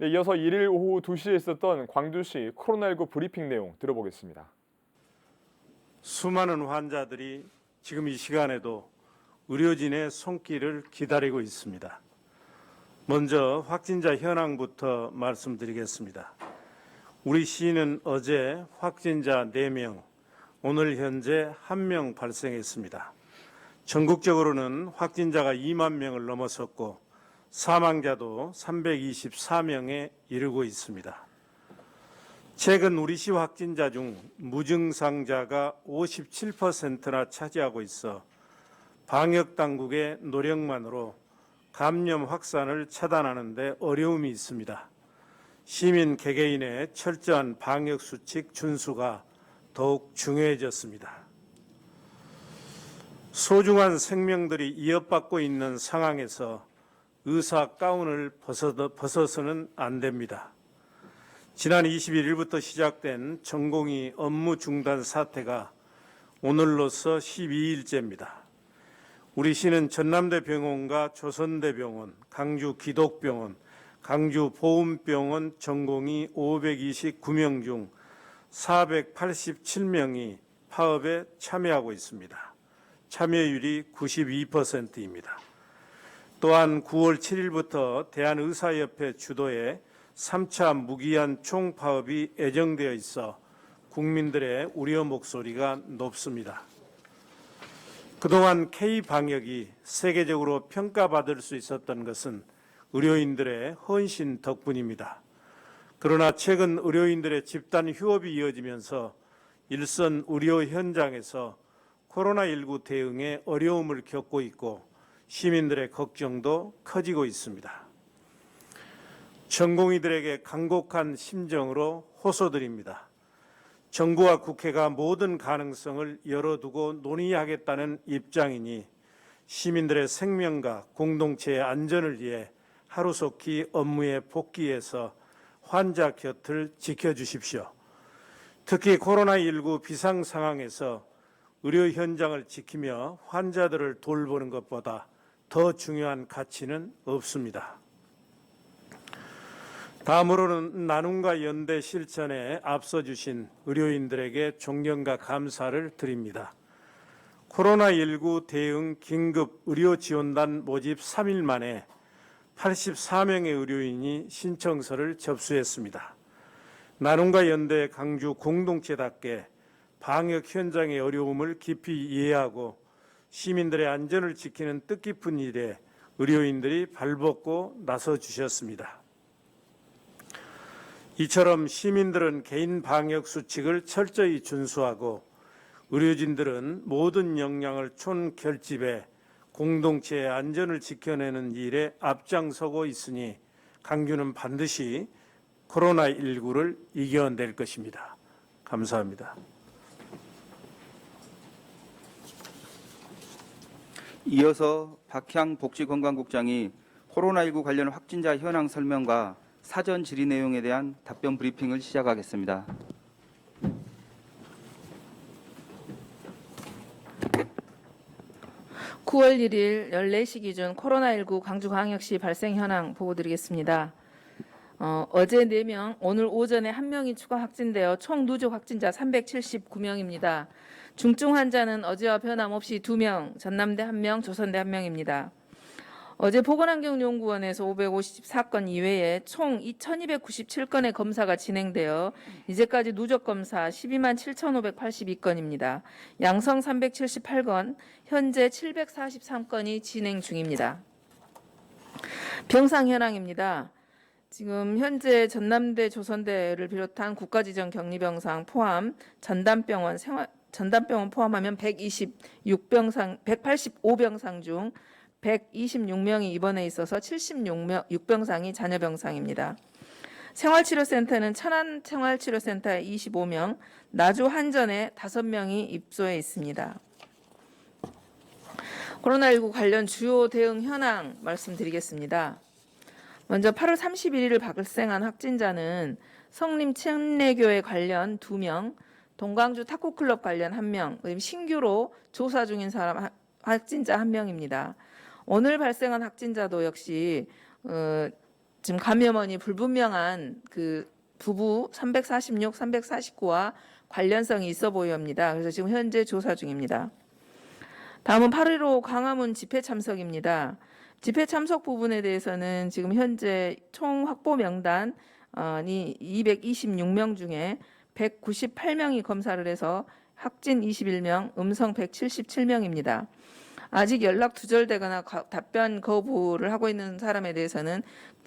네, 이어서 1일 오후 2시에 있었던 광주시 코로나19 브리핑 내용 들어보겠습니다. 수많은 환자들이 지금 이 시간에도 의료진의 손길을 기다리고 있습니다. 먼저 확진자 현황부터 말씀드리겠습니다. 우리 시는 어제 확진자 4명, 오늘 현재 1명 발생했습니다. 전국적으로는 확진자가 2만 명을 넘어섰고 사망자도 324명에 이르고 있습니다. 최근 우리 시 확진자 중 무증상자가 57%나 차지하고 있어 방역 당국의 노력만으로 감염 확산을 차단하는 데 어려움이 있습니다. 시민 개개인의 철저한 방역 수칙 준수가 더욱 중요해졌습니다. 소중한 생명들이 위협받고 있는 상황에서 의사 가운을 벗어서는 안 됩니다. 지난 21일부터 시작된 전공의 업무 중단 사태가 오늘로서 12일째입니다. 우리 시는 전남대 병원과 조선대 병원, 강주 기독병원, 강주 보훈병원 전공의 529명 중 487명이 파업에 참여하고 있습니다. 참여율이 92%입니다. 또한 9월 7일부터 대한의사협회 주도의 3차 무기한 총파업이 예정되어 있어 국민들의 우려 목소리가 높습니다. 그동안 K 방역이 세계적으로 평가받을 수 있었던 것은 의료인들의 헌신 덕분입니다. 그러나 최근 의료인들의 집단 휴업이 이어지면서 일선 의료 현장에서 코로나19 대응에 어려움을 겪고 있고 시민들의 걱정도 커지고 있습니다. 전공의들에게 간곡한 심정으로 호소드립니다. 정부와 국회가 모든 가능성을 열어두고 논의하겠다는 입장이니 시민들의 생명과 공동체의 안전을 위해 하루속히 업무에 복귀해서 환자 곁을 지켜주십시오. 특히 코로나19 비상 상황에서 의료 현장을 지키며 환자들을 돌보는 것보다 더 중요한 가치는 없습니다. 다음으로는 나눔과 연대 실천에 앞서 주신 의료인들에게 존경과 감사를 드립니다. 코로나19 대응 긴급 의료 지원단 모집 3일 만에 84명의 의료인이 신청서를 접수했습니다. 나눔과 연대 강주 공동체답게 방역 현장의 어려움을 깊이 이해하고 시민들의 안전을 지키는 뜻깊은 일에 의료인들이 발벗고 나서 주셨습니다. 이처럼 시민들은 개인 방역 수칙을 철저히 준수하고 의료진들은 모든 역량을 촌결집해 공동체의 안전을 지켜내는 일에 앞장서고 있으니 강규는 반드시 코로나19를 이겨낼 것입니다. 감사합니다. 이어서 박향 복지건강국장이 코로나19 관련 확진자 현황 설명과 사전 질의 내용에 대한 답변 브리핑을 시작하겠습니다. (9월 1일) (14시) 기준 코로나19 광주광역시 발생 현황 보고 드리겠습니다. 어, 어제 4명, 오늘 오전에 1명이 추가 확진되어 총 누적 확진자 379명입니다. 중증 환자는 어제와 변함없이 2명, 전남대 1명, 조선대 1명입니다. 어제 보건환경연구원에서 554건 이외에 총 2,297건의 검사가 진행되어 이제까지 누적 검사 12만 7,582건입니다. 양성 378건, 현재 743건이 진행 중입니다. 병상 현황입니다. 지금 현재 전남대 조선대를 비롯한 국가지정 격리병상 포함 전담병원 생활 전담병원 포함하면 126병상 185병상 중 126명이 입원해 있어서 76명 6병상이 잔여병상입니다. 생활치료센터는 천안 생활치료센터에 25명, 나주 한전에 5명이 입소해 있습니다. 코로나19 관련 주요 대응 현황 말씀드리겠습니다. 먼저 8월 31일 발생한 확진자는 성림 침례교회 관련 2명, 동광주 탁구클럽 관련 1명, 그리고 신규로 조사 중인 사람 확진자 1명입니다. 오늘 발생한 확진자도 역시 어, 지금 감염원이 불분명한 그 부부 346, 349와 관련성이 있어 보입니다. 그래서 지금 현재 조사 중입니다. 다음은 8.15 광화문 집회 참석입니다. 집회 참석 부분에 대해서는 지금 현재 총 확보 명단이 226명 중에 198명이 검사를 해서 확진 21명, 음성 177명입니다. 아직 연락 두절되거나 가- 답변 거부를 하고 있는 사람에 대해서는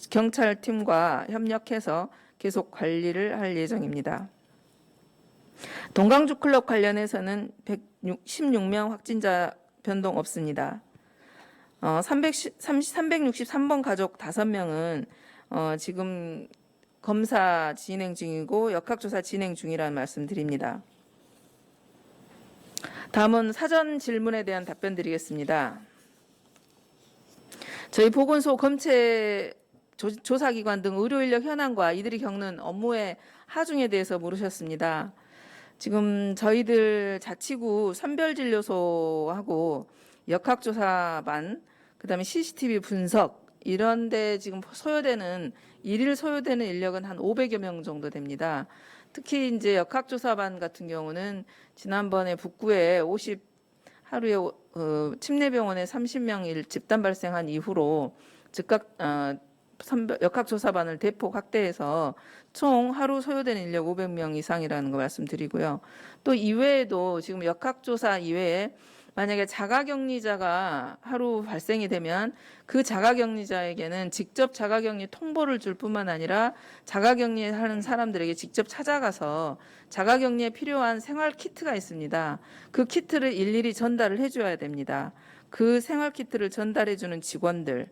경찰팀과 협력해서 계속 관리를 할 예정입니다. 동강주 클럽 관련해서는 116명 확진자 변동 없습니다. 어, 310, 363번 가족 5명은 어, 지금 검사 진행 중이고 역학조사 진행 중이라는 말씀 드립니다. 다음은 사전 질문에 대한 답변 드리겠습니다. 저희 보건소 검체 조- 조사기관 등 의료인력 현황과 이들이 겪는 업무의 하중에 대해서 물으셨습니다. 지금 저희들 자치구 선별진료소하고 역학조사반, 그 다음에 CCTV 분석 이런데 지금 소요되는 일일 소요되는 인력은 한 500여 명 정도 됩니다. 특히 이제 역학조사반 같은 경우는 지난번에 북구에 50 하루에 어, 침례병원에 30명 일 집단 발생한 이후로 즉각 어, 역학조사반을 대폭 확대해서 총 하루 소요되는 인력 500명 이상이라는 거 말씀드리고요. 또 이외에도 지금 역학조사 이외에 만약에 자가격리자가 하루 발생이 되면 그 자가격리자에게는 직접 자가격리 통보를 줄 뿐만 아니라 자가격리하는 사람들에게 직접 찾아가서 자가격리에 필요한 생활 키트가 있습니다. 그 키트를 일일이 전달을 해줘야 됩니다. 그 생활 키트를 전달해주는 직원들.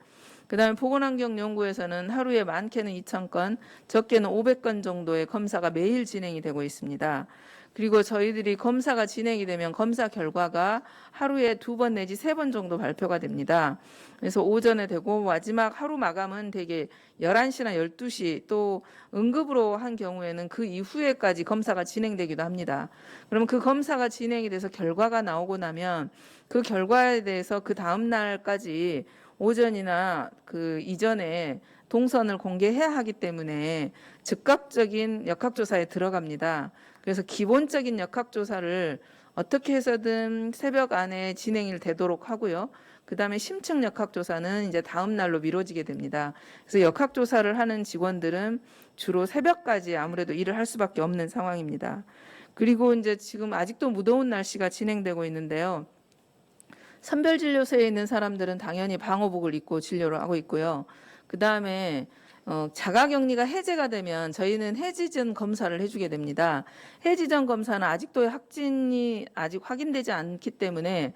그다음에 보건환경연구에서는 하루에 많게는 2,000건, 적게는 500건 정도의 검사가 매일 진행이 되고 있습니다. 그리고 저희들이 검사가 진행이 되면 검사 결과가 하루에 두 번 내지 세 번 정도 발표가 됩니다. 그래서 오전에 되고 마지막 하루 마감은 되게 11시나 12시 또 응급으로 한 경우에는 그 이후에까지 검사가 진행되기도 합니다. 그러면 그 검사가 진행이 돼서 결과가 나오고 나면 그 결과에 대해서 그 다음 날까지 오전이나 그 이전에 동선을 공개해야 하기 때문에 즉각적인 역학조사에 들어갑니다. 그래서 기본적인 역학조사를 어떻게 해서든 새벽 안에 진행이 되도록 하고요. 그 다음에 심층 역학조사는 이제 다음 날로 미뤄지게 됩니다. 그래서 역학조사를 하는 직원들은 주로 새벽까지 아무래도 일을 할 수밖에 없는 상황입니다. 그리고 이제 지금 아직도 무더운 날씨가 진행되고 있는데요. 선별진료소에 있는 사람들은 당연히 방호복을 입고 진료를 하고 있고요. 그 다음에 어, 자가격리가 해제가 되면 저희는 해지 전 검사를 해주게 됩니다. 해지 전 검사는 아직도 확진이 아직 확인되지 않기 때문에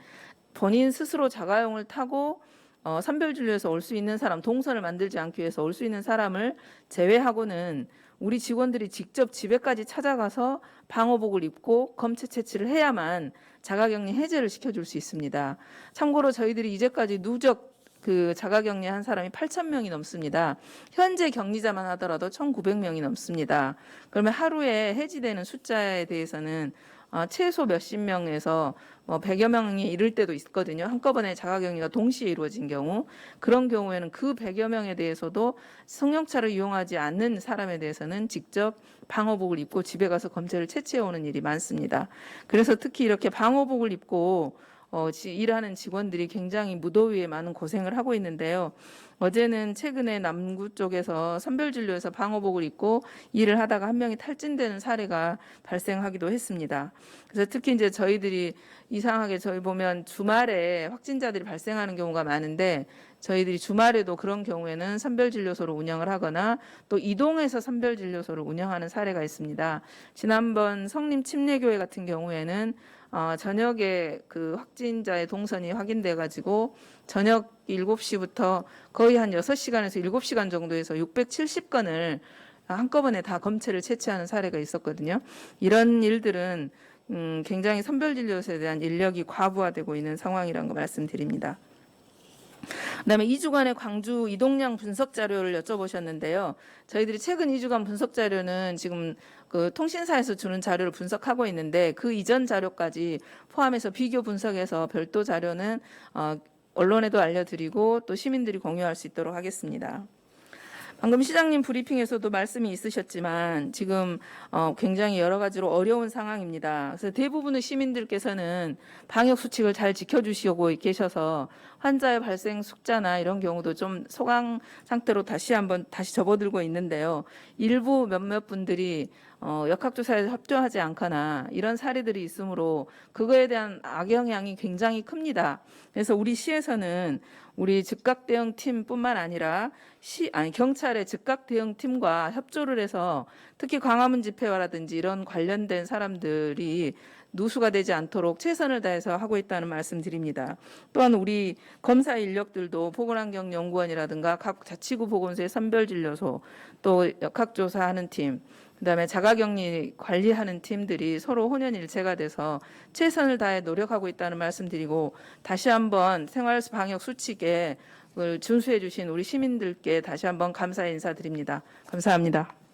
본인 스스로 자가용을 타고 어, 선별진료에서 올 수 있는 사람, 동선을 만들지 않기 위해서 올 수 있는 사람을 제외하고는 우리 직원들이 직접 집에까지 찾아가서 방호복을 입고 검체 채취를 해야만 자가격리 해제를 시켜줄 수 있습니다. 참고로 저희들이 이제까지 누적 그 자가격리 한 사람이 8천 명이 넘습니다. 현재 격리자만 하더라도 1,900명이 넘습니다. 그러면 하루에 해지되는 숫자에 대해서는 어, 최소 몇십 명에서 뭐 100여 명이 이를 때도 있거든요. 한꺼번에 자가격리가 동시에 이루어진 경우 그런 경우에는 그 100여 명에 대해서도 승용차를 이용하지 않는 사람에 대해서는 직접 방호복을 입고 집에 가서 검체를 채취해 오는 일이 많습니다. 그래서 특히 이렇게 방호복을 입고 어, 지- 일하는 직원들이 굉장히 무더위에 많은 고생을 하고 있는데요. 어제는 최근에 남구 쪽에서 선별진료에서 방호복을 입고 일을 하다가 한 명이 탈진되는 사례가 발생하기도 했습니다. 그래서 특히 이제 저희들이 이상하게 저희 보면 주말에 확진자들이 발생하는 경우가 많은데 저희들이 주말에도 그런 경우에는 선별진료소를 운영을 하거나 또 이동해서 선별진료소를 운영하는 사례가 있습니다. 지난번 성림 침례교회 같은 경우에는 어, 저녁에 그 확진자의 동선이 확인돼 가지고 저녁 7시부터 거의 한 6시간에서 7시간 정도에서 670건을 한꺼번에 다 검체를 채취하는 사례가 있었거든요. 이런 일들은 음, 굉장히 선별진료소에 대한 인력이 과부하되고 있는 상황이라는 거 말씀드립니다. 그다음에 2주간의 광주 이동량 분석 자료를 여쭤보셨는데요. 저희들이 최근 2주간 분석 자료는 지금 그 통신사에서 주는 자료를 분석하고 있는데 그 이전 자료까지 포함해서 비교 분석해서 별도 자료는 어, 언론에도 알려드리고 또 시민들이 공유할 수 있도록 하겠습니다. 방금 시장님 브리핑에서도 말씀이 있으셨지만 지금 어, 굉장히 여러 가지로 어려운 상황입니다. 그래서 대부분의 시민들께서는 방역 수칙을 잘 지켜주시고 계셔서 환자의 발생 숙자나 이런 경우도 좀 소강 상태로 다시 한번 다시 접어들고 있는데요. 일부 몇몇 분들이 어, 역학조사에 협조하지 않거나 이런 사례들이 있으므로 그거에 대한 악영향이 굉장히 큽니다. 그래서 우리 시에서는 우리 즉각 대응 팀뿐만 아니라 시 아니 경찰의 즉각 대응 팀과 협조를 해서 특히 광화문 집회와라든지 이런 관련된 사람들이 누수가 되지 않도록 최선을 다해서 하고 있다는 말씀드립니다. 또한 우리 검사 인력들도 보건환경연구원이라든가 각 자치구 보건소의 선별진료소 또 역학조사하는 팀 그다음에 자가격리 관리하는 팀들이 서로 혼연일체가 돼서 최선을 다해 노력하고 있다는 말씀드리고 다시 한번 생활 방역 수칙에 준수해 주신 우리 시민들께 다시 한번 감사 인사드립니다. 감사합니다.